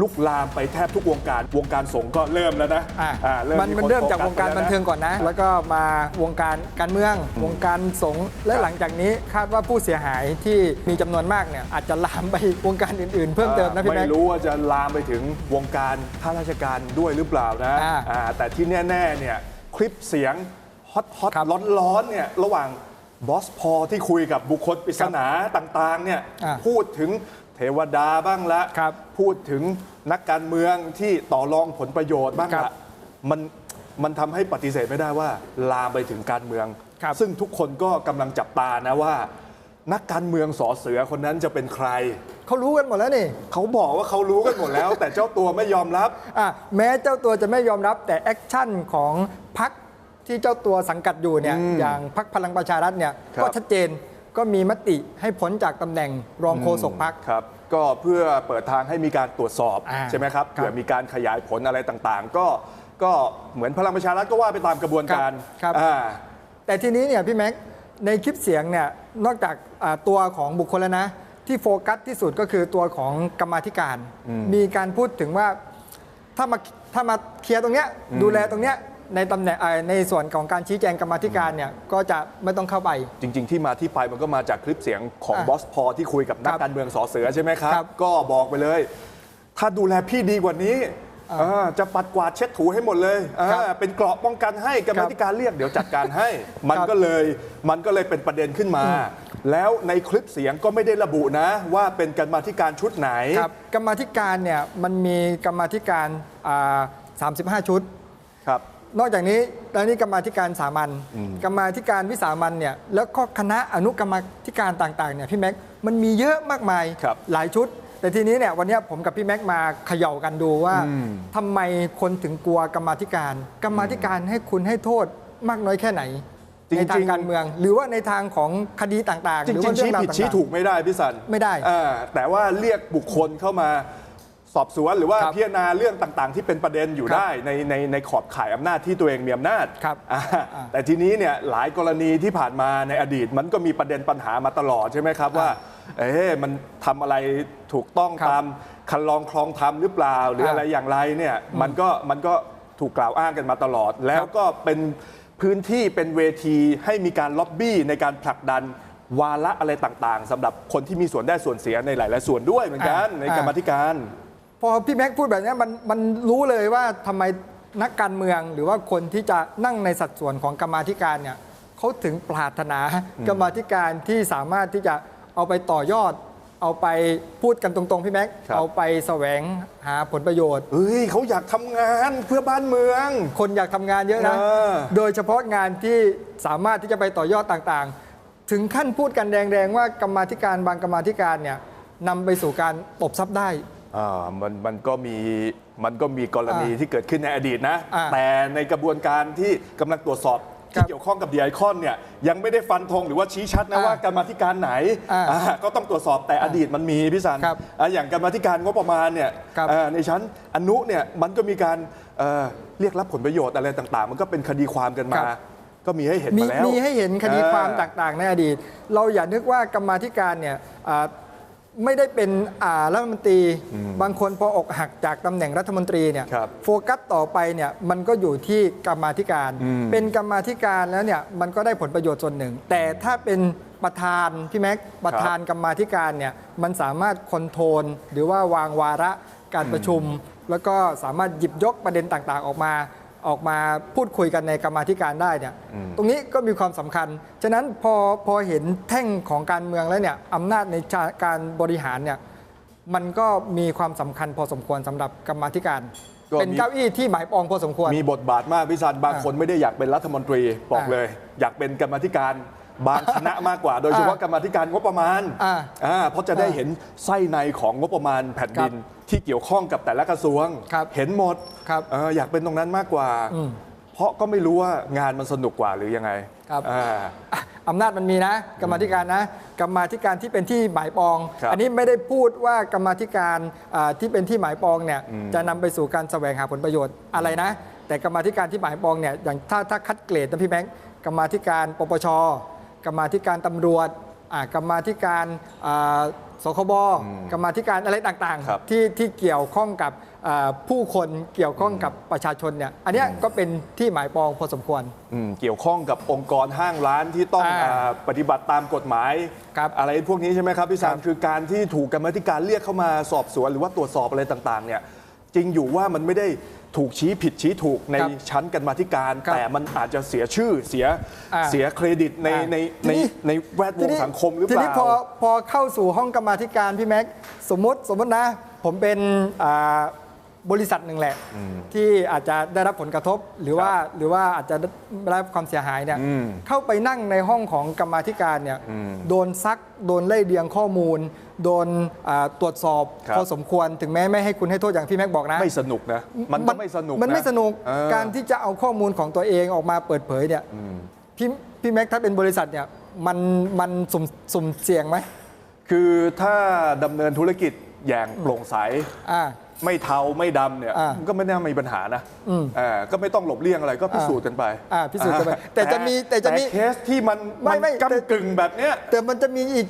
ลุกลามไปแทบทุกวงการวงการสงฆ์ก็เริ่มแล้วนะอะอ่ามันคมันเริ่มจากโฟวงการไปบันแล้วะเทิงก่อนนะ แล้วก็มาวงการการเมือง วงการสงฆ์และหลังจากนี้คาดว่าผู้เสียหายที่มีจำนวนมากเนี่ยอาจจะลามไปวงการอื่นๆ เพิ่มเติมนะพี่แม็ไม่กรู้ว่าจะลามไปถึงวงการข้าราชการด้วยหรือเปล่านะอ่าอ่าแต่ที่แน่ๆเนี่ยคลิปเสียงฮอตฮอตครับร้อนๆเนี่ยระหว่างบอสพอที่คุยกับบุคคลปริศนาต่างๆเนี่ยอ่า พูดถึง เทวดาบ้างละครับพูดถึงนักการเมืองที่ต่อรองผลประโยชน์บ้างครัละบมันมันทำให้ปฏิเสธไม่ได้ว่า ลามไปถึงการเมือง ครับ ซึ่งทุกคนก็กำลังจับตานะว่า นักการเมืองสอเสือคนนั้นจะเป็นใคร เขารู้กันหมดแล้วนี่เขาบอกว่าเขารู้กันหมดแล้ว แต่เจ้าตัวไม่ยอมรับ อะแม้เจ้าตัวจะไม่ยอมรับแต่แอคชั่นของพรรคที่เจ้าตัวสังกัดอยู่เนี่ยอย่างพรรคพลังประชารัฐเนี่ยครับ ก็ชัดเจน ก็มีมติให้พ้นจากตำแหน่งรองโฆษกพรรคครับ ก็เพื่อเปิดทางให้มีการตรวจสอบอ่าใช่ไหมครับครับเผื่อมีการขยายผลอะไรต่างๆ ก็ก็เหมือนพลังประชารัฐก็ว่าไปตามกระบวนการครับอ่าแต่ทีนี้เนี่ยพี่แม็กในคลิปเสียงเนี่ยนอกจากอ่าตัวของบุคคลแล้วนะ ที่โฟกัสที่สุดก็คือตัวของกรรมาธิการ มีการพูดถึงว่าถ้ามาถ้ามาเคลียร์ตรงเนี้ยดูแลตรงเนี้ย ในตำแหน่งเอ่อในส่วนของการชี้แจงกรรมาธิการเนี่ยก็จะไม่ต้องเข้าไป จริง ๆ ที่มาที่ไปมันก็มาจากคลิปเสียงของอะบอสพอที่คุยกับนักครับการเมืองสอเสือใช่ไหมครับครับ ก็บอกไปเลย ถ้าดูแลพี่ดีกว่านี้เออจะปัดกวาดเช็ดถูให้หมดเลยเออครับเป็นเกราะป้องกันให้กรรมาธิการเรียกเดี๋ยวจัดการให้ มันครับก็เลยมันก็เลยเป็นประเด็นขึ้นมา แล้วในคลิปเสียงก็ไม่ได้ระบุนะ ว่าเป็นกรรมาธิการชุดไหนครับกรรมาธิการเนี่ยมันมีกรรมาธิการอ่า35 ชุดครับ นอกจากนี้แล้วนี่กรรมาธิการสามัญกรรมาธิการวิสามัญเนี่ยแล้วก็คณะอนุกรรมาธิการต่างๆเนี่ยพี่แม็กมันมีเยอะมากมายครับหลายชุด แต่ทีนี้เนี่ยวันเนี้ยผมกับพี่แม็กมาเขย่ากันดูว่าทำไมคนถึงกลัวกรรมาธิการ กรรมาธิการให้คุณให้โทษมากน้อยแค่ไหนจริงๆในทางการเมือง หรือว่าในทางของคดีต่างๆจหรือริว่างๆเรื่อชี้งราวผิดต่างๆชี้ถูกไม่ได้พี่สันไม่ได้เออแต่ว่าเรียกบุคคลเข้ามา สอบสวนหรือว่าครับพิจารณาเรื่องต่างๆ ที่เป็นประเด็นอยู่ครับได้ในในในขอบข่ายอำนาจที่ตัวเองมีอำนาจครับอ่าอ่าแต่ทีนี้เนี่ยหลายกรณีที่ผ่านมาในอดีต มันก็มีประเด็นปัญหามาตลอดใช่ไหมครับว่า เอ๊ะมันทำอะไรถูกต้องครับตามคันลองคลองธรรมหรือเปล่าหรืออ่าอะไรอย่างไรเนี่ยมันก็มันก็ถูกกล่าวอ้างกันมาตลอด แล้วก็เป็นพื้นที่เป็นเวทีให้มีการล็อบบี้ในการผลักดันวาระอะไรต่างๆสำหรับคนที่มีส่วนได้ส่วนเสียในหลายๆส่วนด้วยเหมือนกันอ่าในกรรมาธิการ พอพี่แม็กพูดแบบเนี้ยมันมันรู้เลยว่าทำไมนักการเมืองหรือว่าคนที่จะนั่งในสัดส่วนของกรรมาธิการเนี่ยเขาถึงปรารถนากรรมาธิการที่สามารถที่จะเอาไปต่อยอด เอาไปพูดกันตรงๆ พี่แม็กครับเอาไปแสวงหาผลประโยชน์เฮ้ยเขาอยากทำงานเพื่อบ้านเมือง คนอยากทำงานเยอะนะเออโดยเฉพาะงานที่สามารถที่จะไปต่อยอดต่างๆ ถึงขั้นพูดกันแดงๆว่ากรรมาธิการบางกรรมาธิการเนี่ยนำไปสู่การตบทรัพย์ได้ อ่ามันมันก็มีมันก็มีกรณีอ่าที่เกิดขึ้นในอดีตนะ อ่าแต่ในกระบวนการที่กำลังตรวจสอบครัที่บเกี่ยวข้องกับดีไอคอนเนี่ยยังไม่ได้ฟันธงหรือว่าชี้ชัดนะอ่าว่ากรรมาธิการไหนอ่าอ่าก็ต้องตรวจสอบแต่อดีตมันมีพี่สันครับอ่าอย่างกรรมาธิการงบประมาณเนี่ยครับ อ่าในชั้นอนุเนี่ยมันก็มีการเอ่อเรียกรับผลประโยชน์อะไรต่างๆ มันก็เป็นคดีความกันมา ก็มีให้เห็นมีมาแล้วมีให้เห็นคดีความอ่าต่างๆในอดีต เราอย่านึกว่ากรรมาธิการเนี่ยอ่า ไม่ได้เป็นอ่ารัฐมนตรี บางคนพออกหักจากตำแหน่งรัฐมนตรีเนี่ยครับโฟกัสต่อไปเนี่ยมันก็อยู่ที่กรรมาธิการเป็นกรรมาธิการแล้วเนี่ยมันก็ได้ผลประโยชน์ส่วนหนึ่ง แต่ถ้าเป็นประธานพี่แม็กประธานกรรมาธิการเนี่ยมันสามารถคอนโทรลหรือว่าวางวาระการประชุม แล้วก็สามารถหยิบยกประเด็นต่างๆ ออกมา ออกมาพูดคุยกันในกรรมาธิการได้เนี่ยตรงนี้ก็มีความสำคัญ ฉะนั้นพอพอเห็นแท่งของการเมืองแล้วเนี่ยอำนาจในการบริหารเนี่ยมันก็มีความสำคัญพอสมควรสำหรับกรรมาธิการก็มีเป็นเก้าอี้ที่หมายปองพอสมควร มีบทบาทมากพี่ซันบางอ่าคนไม่ได้อยากเป็นรัฐมนตรีบอกอ่าเลย อยากเป็นกรรมาธิการ บางคณะมากกว่า โดยเฉพาะอ่ากรรมาธิการงบประมาณอ่าอ่าเพราะจะได้อ่าเห็นไส้ในของงบประมาณแผ่นดินครับที่เกี่ยวข้องกับแต่ละกระทรวง ครับเห็นหมดครับเอออยากเป็นตรงนั้นมากกว่า อืม เพราะก็ไม่รู้ว่างานมันสนุกกว่าหรือยังไงครับ อ่า อะอำนาจมันมีนะ กรรมาธิการนะ กรรมาธิการที่เป็นที่หมายปอง ครับอันี้ไม่ได้พูดว่ากรรมาธิการอ่าที่เป็นที่หมายปองเนี่ยจะนำไปสู่การแสวงหาผลประโยชน์อะไรนะ แต่กรรมาธิการที่หมายปองเนี่ยอย่างถ้าถ้าคัดเกรดนะพี่แบงค์กรรมาธิการปปช กรรมาธิการตำรวจอ่ากรรมาธิการอ่าสคบกรรมาธิการอะไรต่างครับๆที่ที่เกี่ยวข้องกับอ่าผู้คนเกี่ยวข้องกับประชาชนเนี่ยอันเนี้ยก็เป็นที่หมายปองพอสมควรอืมเกี่ยวข้องกับองค์กรห้างร้านที่ต้องอ่าอ่าปฏิบัติตามกฎหมายครับอะไรพวกนี้ใช่ไหมครับพี่สารครับคือการที่ถูกกรรมาธิการเรียกเข้ามาสอบสวนหรือว่าตรวจสอบอะไรต่างๆเนี่ยจริงอยู่ว่ามันไม่ได้ ถูกชี้ผิดชี้ถูกในครับชั้นกรรมาธิการ ครับแต่มันอาจจะเสียชื่อเสียอ่าเสียเครดิตในอ่า ในทีในนี้ ในแวดวงสังคมหรือเปทีล่านี้พอพอเข้าสู่ห้องกรรมาธิการพี่แม็กซ์สมมติสมมตินะ ผมเป็นอ่า บริษัทหนึ่งแหละ ที่อาจจะได้รับผลกระทบหรือว่าหรือว่าอาจจะได้รับความเสียหายเนี่ยอืมเข้าไปนั่งในห้องของกรรมาธิการเนี่ยอืมโดนซักโดนไล่เรียงข้อมูล โดนอ่าตรวจสอบครับพอสมควรถึงแม้ไม่ให้คุณให้โทษอย่างที่แม็กซ์บอกนะ ไม่สนุกนะ มันก็ไม่สนุกมันไม่ะสนุกเออการที่จะเอาข้อมูลของตัวเองออกมาเปิดเผยเนี่ยพี่พี่แม็กซ์ถ้าเป็นบริษัทเนี่ยมันมันสุ่มสุ่มเสี่ยงไหมคือถ้าดำเนินธุรกิจอย่างโปร่งใสอ่า ไม่เทาไม่ดำเนี่ยอ่าก็ไม่น่ามีปัญหานะอืมอ่าก็ไม่ต้องหลบเลี่ยงอะไรก็พิสูจน์กันไปอ่าพิสูจน์กันไปแต่จะมีแต่จะมี เคสที่มันไม่มันไม่แต่ กำกึ่งแบบเนี้ย แต่มันจะมีอีก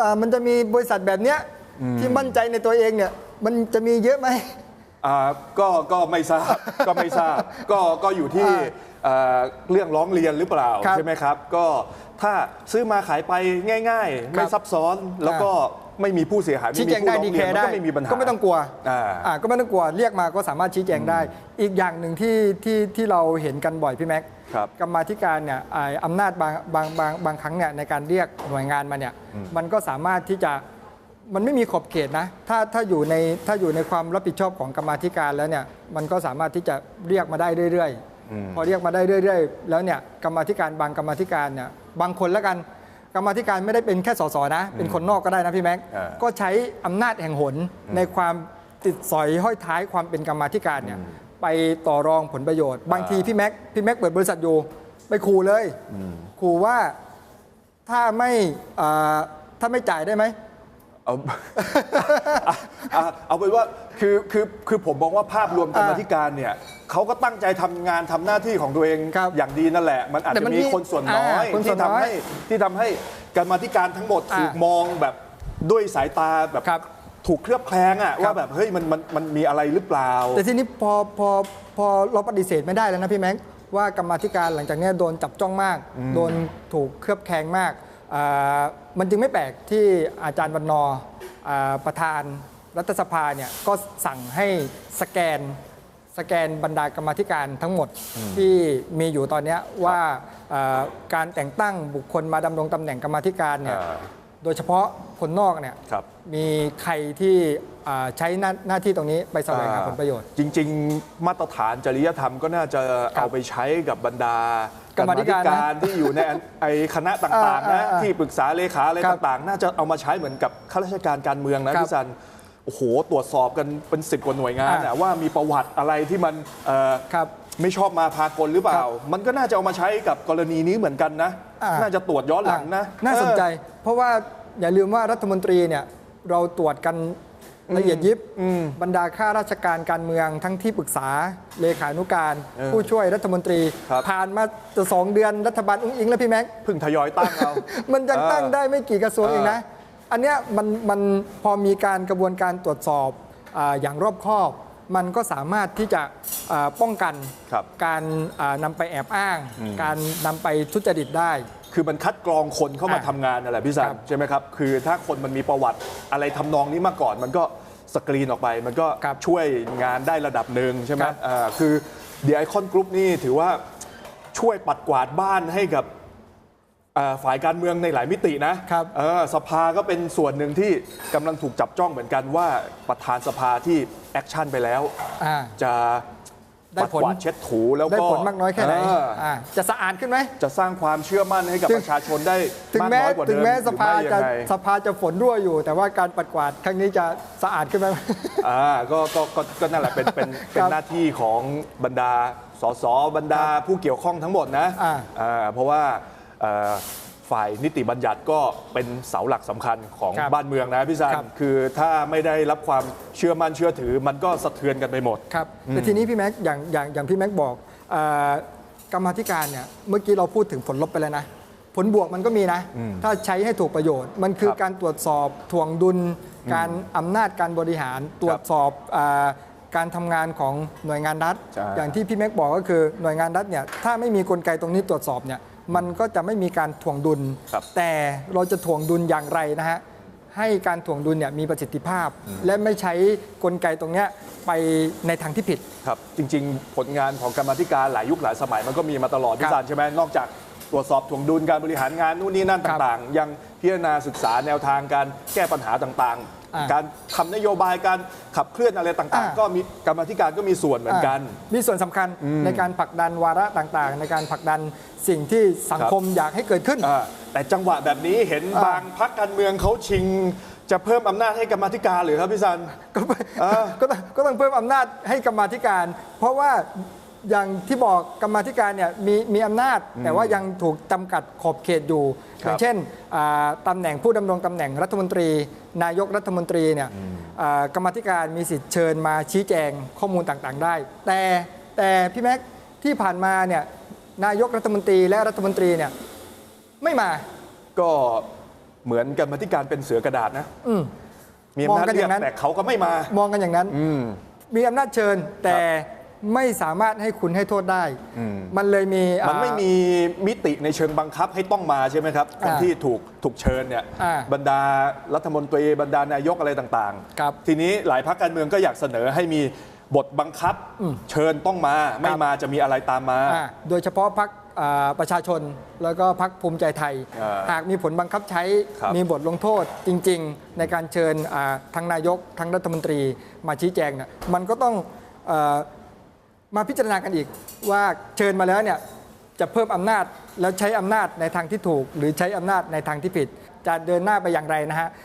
อ่ามันจะมีบริษัทแบบเนี้ยที่มั่นใจในตัวเองเนี่ย มันจะมีเยอะไหม อ่าก็ก็ไม่ทราบ ก็ไม่ทราบ ก็ก็อยู่ที่อ่าเอ่อเรื่องร้องเรียนหรือเปล่าครับใช่ไหมครับ ก็ถ้าซื้อมาขายไปง่าย ๆ ไม่ซับซ้อนแล้วก็ ไม่มีผู้เสียหายชี้ไม่แจมีงผู้ได้ร้องดีเรีแคยนร์มันได้ก็ไม่มีปัญหาก็ไม่ต้องกลัวอ่าอ่าก็ไม่ต้องกลัวเรียกมาก็สามารถชี้แจงได้ อีกอย่างหนึ่งที่ที่ที่เราเห็นกันบ่อยพี่แม็กครับกรรมาธิการเนี่ยอ่าอำนาจบางบางบางบางครั้งเนี่ยในการเรียกหน่วยงานมาเนี่ยมันก็สามารถที่จะมันไม่มีขอบเขตนะ ถ้าถ้าอยู่ในถ้าอยู่ในความรับผิดชอบของกรรมาธิการแล้วเนี่ยมันก็สามารถที่จะเรียกมาได้เรื่อยๆ พอเรียกมาได้เรื่อย ๆ แล้วเนี่ยกรรมาธิการบางกรรมาธิการเนี่ยบางคนแล้วกัน กรรมาธิการไม่ได้เป็นแค่สสนะ เป็นคนนอกก็ได้นะพี่แม็ก อ่าก็ใช้อำนาจแห่งหนในความติดสอยห้อยท้ายความเป็นกรรมาธิการเนี่ยไปต่อรองผลประโยชน์ บางทีพี่แม็กพี่แม็กเปิดบริษัทอยู่ไปขู่เลยขู่ว่าถ้าไม่อ่าถ้าไม่จ่ายได้ไหม เอาอะอะเอาเป็นว่าคือคือคือผมมองว่าภาพรวมกรรมาธิการเนี่ยเขาก็ตั้งใจทำงานทำหน้าที่ของตัวเองครับอย่างดีนั่นแหละ มันอาจแต่จะมันมีมีคนส่วนน้อยอ่าคนส่ที่วนน้ทำอยให้ที่ทำให้กรรมาธิการทั้งหมดอ่าถูกมองแบบด้วยสายตาแบบครับถูกเคลือบแคลงอะครัว่าบ แบบเฮ้ยมันมันมันมีอะไรหรือเปล่า แต่ทีนี้พอพอพอเราปฏิเสธไม่ได้แล้วนะพี่แม็กว่ากรรมาธิการหลังจากเนี้ยโดนจับจ้องมาก โดนถูกเคลือบแคลงมากอ่า มันจึงไม่แปลกที่อาจารย์วันนอร์อ่าประธานรัฐสภาเนี่ยก็สั่งให้สแกนสแกนบรรดากรรมาธิการทั้งหมดที่มีอยู่ตอนเนี้ยว่าอ่าการแต่งตั้งบุคคลมาดำรงตำแหน่งกรรมาธิการเนี่ยอ่า โดยเฉพาะคนนอกเนี่ยครับ มีใครที่อ่าใช้หน้าหน้าที่ตรงนี้ไปแสวงหาผลประโยชน์ จริง ๆ มาตรฐานจริยธรรมก็น่าจะเอาไปใช้กับบรรดากรรมาธิการนะรที่อยู่ในอันไอคณะต่างๆนะอ่าอ่าที่ปรึกษาเลขาอะไรครับต่างๆ น่าจะเอามาใช้เหมือนกับข้าราชการการเมืองนะครับพี่ซันโอ้โหตรวจสอบกันเป็นสิบกว่าหน่วยงานอ่า อะว่ามีประวัติอะไรที่มันเอ่อ ครับ ไม่ชอบมาพากลหรือเปล่าครับมันก็น่าจะเอามาใช้กับกรณีนี้เหมือนกันนะอ่าน่าจะตรวจย้อนหลังนะ น่าสนใจ เพราะว่าอย่าลืมว่ารัฐมนตรีเนี่ยเราตรวจกันละเอียดยิบบรรดาข้าราชการการเมืองทั้งที่ปรึกษาเลขานุการเออผู้ช่วยรัฐมนตรีครับผ่านมาจะสองเดือนรัฐบาลอุ้งอิงแล้วพี่แม็กเพิ่งทยอยตั้งเอามันยังตั้งเออได้ไม่กี่กระทรวงเออเองนะ อันเนี้ยมันมันพอมีการกระบวนการตรวจสอบอาอย่างรอบคอบ มันก็สามารถที่จะอ่าป้องกันครับการอ่านำไปแอบอ้าง การนำไปทุจริตได้ คือมันคัดกรองคนเข้ามาอะทำงานนั่นแหละพี่สัครันบใช่ไหมครับ คือถ้าคนมันมีประวัติอะไรทำนองนี้มาก่อนมันก็สกรีนออกไปมันก็ครับช่วยงานได้ระดับหนึ่งใช่ไหมครับอ่าคือเดียไอคอนกรุ๊ปนี่ถือว่าช่วยปัดกวาดบ้านให้กับอ่า ฝ่ายการเมืองในหลายมิตินะครับเออสภาก็เป็นส่วนหนึ่งที่กำลังถูกจับจ้องเหมือนกันว่าประธานสภาที่แอคชั่นไปแล้วอ่าจะได้ปัดผลกวาดเช็ดถูแล้วก็ได้ผลมากน้อยแค่ไหนเอออ่าจะสะอาดขึ้นไหมจะสร้างความเชื่อมั่นให้กับถึงประชาชนได้ถึงมากแม้น้อยกว่าเดิมถึงแม้สภาหรือจะไม่ยังไงสภาจะฝนรั่วอยู่ แต่ว่าการปัดกวาดครั้งนี้จะสะอาดขึ้นไหมอ่าก็ก็ก็ก็นั่นแหละเป็นเป็นเป็นหน้าที่ของบรรดาสสบรรดาผู้เกี่ยวข้องทั้งหมดนะอ่าอ่าเพราะว่าเอ่อ ฝ่ายนิติบัญญัติก็เป็นเสาหลักสำคัญของครับบ้านเมืองนะพี่ซันครับ คือถ้าไม่ได้รับความเชื่อมั่นเชื่อถือ มันก็สะเทือนกันไปหมด ครับแต่ทีนี้พี่แม็กซ์อย่างอย่างอย่างพี่แม็กซ์บอกเอ่อกรรมาธิการเนี่ยเมื่อกี้เราพูดถึงผลลบไปแล้วนะ ผลบวกมันก็มีนะ ถ้าใช้ให้ถูกประโยชน์ มันคือครับการตรวจสอบถ่วงดุล การอำนาจการบริหารตรวจสอบอา การทำงานของหน่วยงานรัฐใช่อย่างที่พี่แม็กบอกก็คือหน่วยงานรัฐเนี่ยถ้าไม่มีกลไกตรงนี้ตรวจสอบเนี่ยมันก็จะไม่มีการถ่วงดุลครับแต่เราจะถ่วงดุลอย่างไรนะฮะให้การถ่วงดุลเนี่ยมีประสิทธิภาพ และไม่ใช้กลไกตรงเนี้ยไปในทางที่ผิดครับ จริง ๆ ผลงานของกรรมาธิการหลายยุคหลายสมัยมันก็มีมาตลอดครัพี่บซานใช่ไหมนอกจากตรวจสอบถ่วงดุลการบริหารงานนู่นนี่นั่นครับต่าง ๆ ยังพิจารณาศึกษาแนวทางการแก้ปัญหาต่างอ่าๆ การทำนโยบายการขับเคลื่อนอะไรต่างอ่าๆก็มีกรรมาธิการก็มีส่วนเหมือนกันอ่ามีส่วนสำคัญในการผลักดันวาระต่างๆ ในการผลักดันสิ่งที่สังคมอยากให้เกิดขึ้นอ่าแต่จังหวะแบบนี้เห็นอ่าบางพักการเมืองเขาชิงจะเพิ่มอำนาจให้กรรมาธิการหรือครับพี่ซันก็ไม่อ่าก็ต้องก็ต้องเพิ่มอำนาจให้กรรมาธิการ เพราะว่า อย่างที่บอกกรรมาธิการเนี่ยมีมีอำนาจ แต่ว่ายังถูกจำกัดขอบเขตอยู่ครับอย่างเช่นอ่าตำแหน่งผู้ดำรงตำแหน่งรัฐมนตรี นายกรัฐมนตรีเนี่ยอ่ากรรมาธิการมีสิทธิ์เชิญมาชี้แจงข้อมูลต่างๆ ได้ แต่แต่พี่แม็กที่ผ่านมาเนี่ยนายกรัฐมนตรีและรัฐมนตรีเนี่ยไม่มา ก็เหมือนกรรมาธิการเป็นเสือกระดาษนะอืม มีอำนาจมองกันอเรียกย่างนั้น แต่เขาก็ไม่มา มองกันอย่างนั้น อืม มีอำนาจเชิญแต่ ไม่สามารถให้คุณให้โทษได้ มันเลยมีอ่ามันไม่มีมิติในเชิงบังคับให้ต้องมาใช่ไหมครับคนอ่าที่ถูกถูกเชิญเนี่ยอ่าบรรดารัฐมนตรีบรรดานายกอะไรต่างครับทีนี้หลายพรรคการเมืองก็อยากเสนอให้มีบทบังคับเชิญต้องมาไม่มาจะมีอะไรตามมาอ่าโดยเฉพาะพักประชาชนแล้วก็พักภูมิใจไทยอ่าหากมีผลบังคับใช้ครับมีบทลงโทษจริง ๆ ในการเชิญอ่าทั้งนายกทั้งรัฐมนตรีมาชี้แจงเนี่ยมันก็ต้องเอ่อ มาพิจารณากันอีกว่าเชิญมาแล้วเนี่ยจะเพิ่มอำนาจแล้วใช้อำนาจในทางที่ถูกหรือใช้อำนาจในทางที่ผิดจะเดินหน้าไปอย่างไรนะฮะ